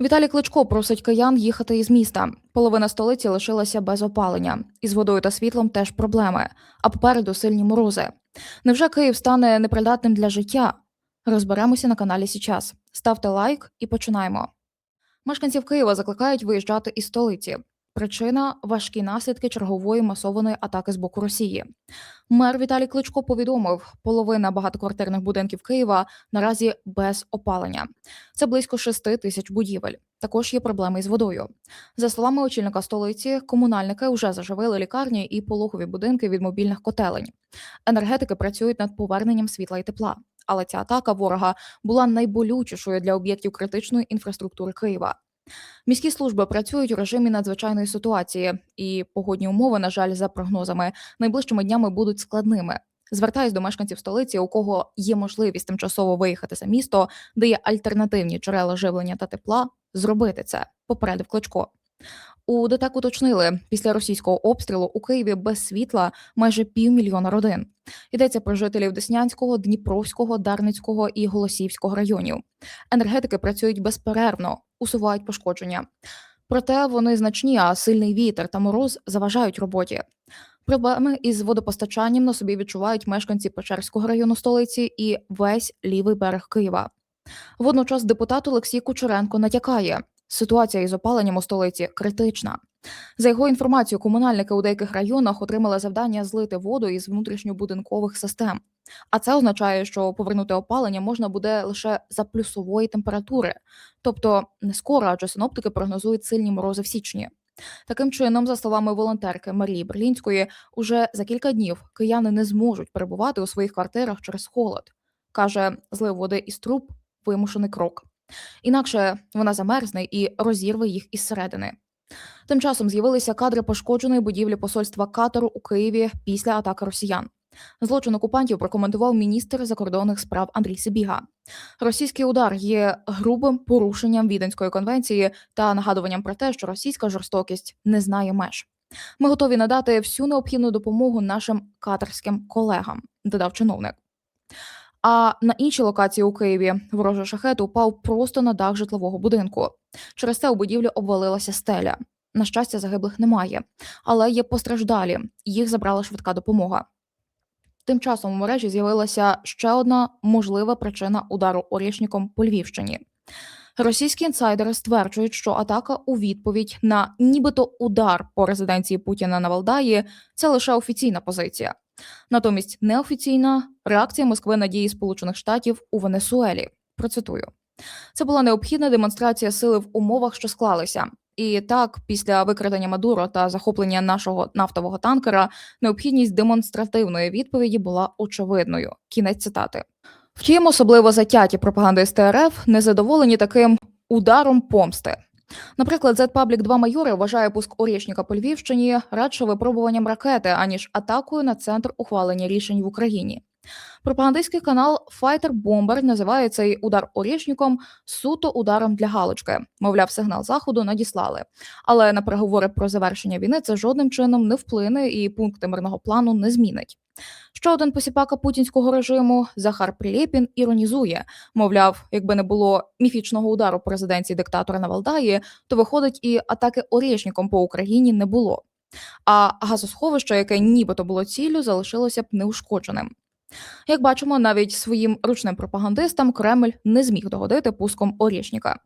Віталій Кличко просить киян їхати із міста. Половина столиці лишилася без опалення. Із водою та світлом теж проблеми. А попереду сильні морози. Невже Київ стане непридатним для життя? Розберемося на каналі Січас. Ставте лайк і починаємо. Мешканців Києва закликають виїжджати із столиці. Причина важкі наслідки чергової масованої атаки з боку Росії. Мер Віталій Кличко повідомив, половина багатоквартирних будинків Києва наразі без опалення. Це близько 6 тисяч будівель. Також є проблеми із водою. За словами очільника столиці, комунальники вже заживили лікарні і пологові будинки від мобільних котелень. Енергетики працюють над поверненням світла і тепла. Але ця атака ворога була найболючішою для об'єктів критичної інфраструктури Києва. Міські служби працюють у режимі надзвичайної ситуації, і погодні умови, на жаль, за прогнозами, найближчими днями будуть складними. Звертаюсь до мешканців столиці, у кого є можливість тимчасово виїхати за місто, де є альтернативні джерела живлення та тепла, зробити це, попередив Кличко. У ДТЕК уточнили, після російського обстрілу у Києві без світла майже півмільйона родин. Йдеться про жителів Деснянського, Дніпровського, Дарницького і Голосіївського районів. Енергетики працюють безперервно, усувають пошкодження. Проте вони значні, а сильний вітер та мороз заважають роботі. Проблеми із водопостачанням на собі відчувають мешканці Печерського району столиці і весь лівий берег Києва. Водночас депутат Олексій Кучеренко натякає, ситуація із опаленням у столиці критична. За його інформацією, комунальники у деяких районах отримали завдання злити воду із внутрішньобудинкових систем. А це означає, що повернути опалення можна буде лише за плюсової температури, тобто не скоро, адже синоптики прогнозують сильні морози в січні. Таким чином, за словами волонтерки Марії Берлінської, уже за кілька днів кияни не зможуть перебувати у своїх квартирах через холод. каже, злив води із труб вимушений крок. Інакше вона замерзне і розірве їх із середини. Тим часом з'явилися кадри пошкодженої будівлі посольства Катару у Києві після атаки росіян. Злочин окупантів прокоментував міністр закордонних справ Андрій Сибіга. Російський удар є грубим порушенням Віденської конвенції та нагадуванням про те, що російська жорстокість не знає меж. Ми готові надати всю необхідну допомогу нашим катарським колегам, додав чиновник. А на іншій локації у Києві ворожий шахет упав просто на дах житлового будинку. Через це у будівлі обвалилася стеля. На щастя, загиблих немає, але є постраждалі. Їх забрала швидка допомога. Тим часом у мережі з'явилася ще одна можлива причина удару орішником по Львівщині. Російські інсайдери стверджують, що атака у відповідь на нібито удар по резиденції Путіна на Валдаї це лише офіційна позиція. Натомість неофіційна реакція Москви на дії Сполучених Штатів у Венесуелі. Процитую. Це була необхідна демонстрація сили в умовах, що склалися. І так, після викрадення Мадуро та захоплення нашого нафтового танкера, необхідність демонстративної відповіді була очевидною. Кінець цитати. Втім, особливо затяті пропагандисти РФ незадоволені таким ударом помсти. Наприклад, Z-Public 2 майори вважає пуск Орєшніка по Львівщині радше випробуванням ракети, аніж атакою на центр ухвалення рішень в Україні. Пропагандистський канал Fighter Bomber називає цей удар орішником суто ударом для галочки. Мовляв, сигнал заходу надіслали. Але на переговори про завершення війни це жодним чином не вплине і пункти мирного плану не змінить. Ще один посіпака путінського режиму Захар Прилєпін іронізує. Мовляв, якби не було міфічного удару по резиденції диктатора на Валдаї, то виходить, і атаки орішником по Україні не було. А газосховище, яке нібито було ціллю, залишилося б неушкодженим. Як бачимо, навіть своїм ручним пропагандистам Кремль не зміг догодити пуском Орішніка.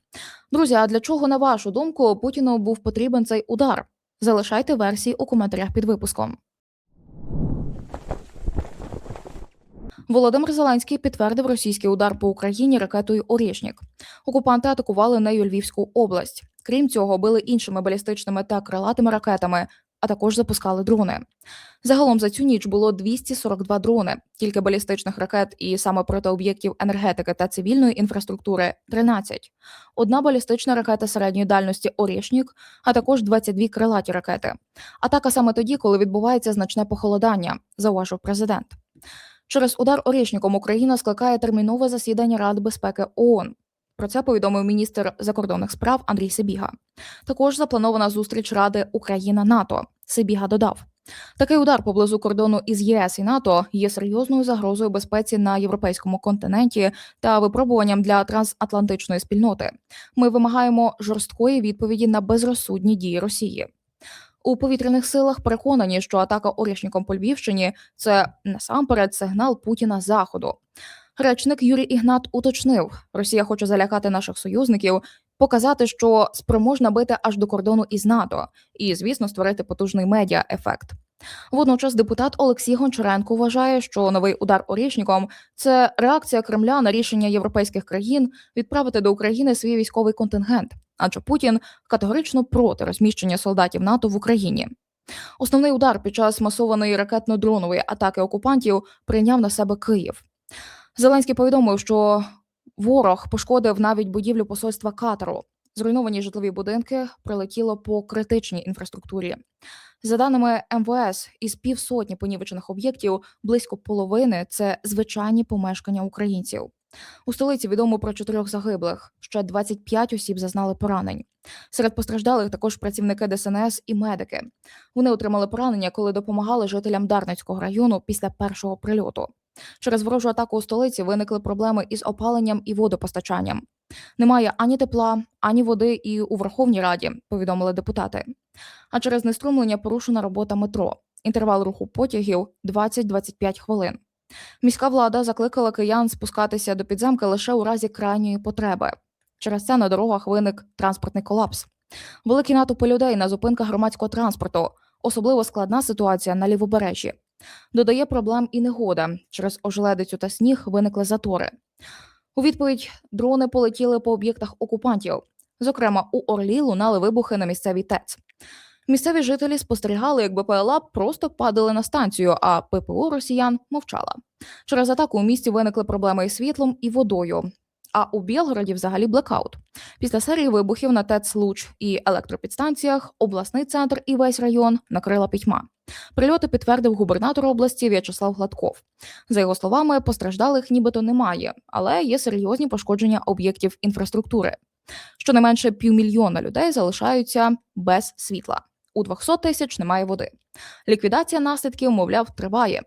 Друзі, а для чого, на вашу думку, Путіну був потрібен цей удар? Залишайте версії у коментарях під випуском. Володимир Зеленський підтвердив російський удар по Україні ракетою Орішнік. Окупанти атакували нею Львівську область. Крім цього, били іншими балістичними та крилатими ракетами, а також запускали дрони. Загалом за цю ніч було 242 дрони, кілька балістичних ракет і саме проти об'єктів енергетики та цивільної інфраструктури 13. Одна балістична ракета середньої дальності Орішнік, а також 22 крилаті ракети. Атака саме тоді, коли відбувається значне похолодання, зауважив президент. Через удар Орішніком Україна скликає термінове засідання Ради безпеки ООН. Про це повідомив міністр закордонних справ Андрій Сибіга. Також запланована зустріч Ради Україна НАТО. Сибіга додав: Такий удар поблизу кордону із ЄС і НАТО є серйозною загрозою безпеці на європейському континенті та випробуванням для трансатлантичної спільноти. Ми вимагаємо жорсткої відповіді на безрозсудні дії Росії. У повітряних силах переконані, що атака орішником по Львівщині це насамперед сигнал Путіна заходу. Речник Юрій Ігнат уточнив: Росія хоче залякати наших союзників, показати, що спроможна бити аж до кордону із НАТО, і, звісно, створити потужний медіа ефект. Водночас депутат Олексій Гончаренко вважає, що новий удар орішником це реакція Кремля на рішення європейських країн відправити до України свій військовий контингент, адже Путін категорично проти розміщення солдатів НАТО в Україні. Основний удар під час масованої ракетно-дронової атаки окупантів прийняв на себе Київ. Зеленський повідомив, що ворог пошкодив навіть будівлю посольства Катару. Зруйновані житлові будинки прилетіло по критичній інфраструктурі. За даними МВС, із півсотні понівечених об'єктів близько половини це звичайні помешкання українців. У столиці відомо про чотирьох загиблих. Ще 25 осіб зазнали поранень. Серед постраждалих також працівники ДСНС і медики. Вони отримали поранення, коли допомагали жителям Дарницького району після першого прильоту. Через ворожу атаку у столиці виникли проблеми із опаленням і водопостачанням. Немає ані тепла, ані води і у Верховній Раді, повідомили депутати. А через неструмлення порушена робота метро. Інтервал руху потягів 20-25 хвилин. Міська влада закликала киян спускатися до підземки лише у разі крайньої потреби. Через це на дорогах виник транспортний колапс. Великі натовпи людей на зупинках громадського транспорту, особливо складна ситуація на лівобережжі. Додає проблем і негода. Через ожеледицю та сніг виникли затори. У відповідь дрони полетіли по об'єктах окупантів. Зокрема, у Орлі лунали вибухи на місцевій ТЕЦ. Місцеві жителі спостерігали, як БПЛА просто падали на станцію, а ППО росіян мовчала. Через атаку у місті виникли проблеми із світлом і водою. А у Білгороді взагалі блекаут. Після серії вибухів на ТЕЦ Луч і електропідстанціях обласний центр і весь район накрила пітьма. Прильоти підтвердив губернатор області В'ячеслав Гладков. За його словами, постраждалих нібито немає, але є серйозні пошкодження об'єктів інфраструктури. Щонайменше півмільйона людей залишаються без світла. У 200 тисяч немає води. Ліквідація наслідків, мовляв, триває.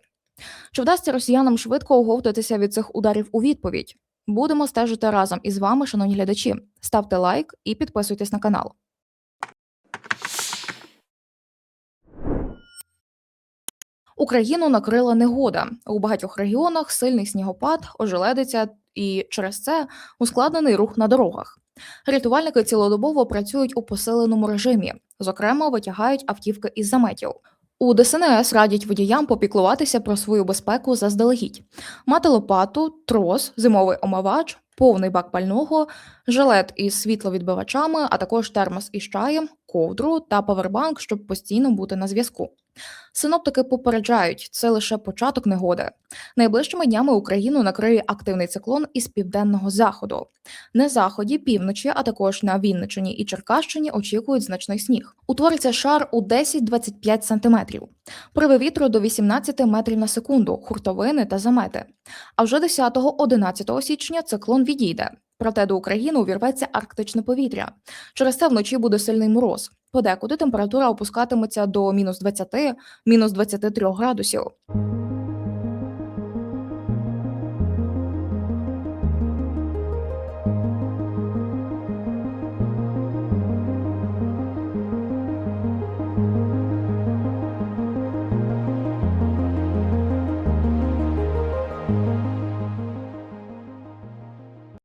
Чи вдасться росіянам швидко оговтатися від цих ударів у відповідь? Будемо стежити разом із вами, шановні глядачі. Ставте лайк і підписуйтесь на канал. Україну накрила негода. У багатьох регіонах сильний снігопад, ожеледиця і через це ускладнений рух на дорогах. Рятувальники цілодобово працюють у посиленому режимі, зокрема, витягають автівки із заметів. У ДСНС радять водіям попіклуватися про свою безпеку заздалегідь, мати лопату, трос, зимовий омивач, повний бак пального, жилет із світловідбивачами, а також термос із чаєм, ковдру та павербанк, щоб постійно бути на зв'язку. Синоптики попереджають, це лише початок негоди. Найближчими днями Україну накриє активний циклон із південного заходу. На заході, півночі, а також на Вінниччині і Черкащині очікують значний сніг. Утвориться шар у 10-25 сантиметрів. Пориви вітру до 18 метрів на секунду, хуртовини та замети. А вже 10-11 січня циклон відійде. Проте до України увірветься арктичне повітря. Через це вночі буде сильний мороз. Подекуди температура опускатиметься до мінус 20, мінус 23 градусів.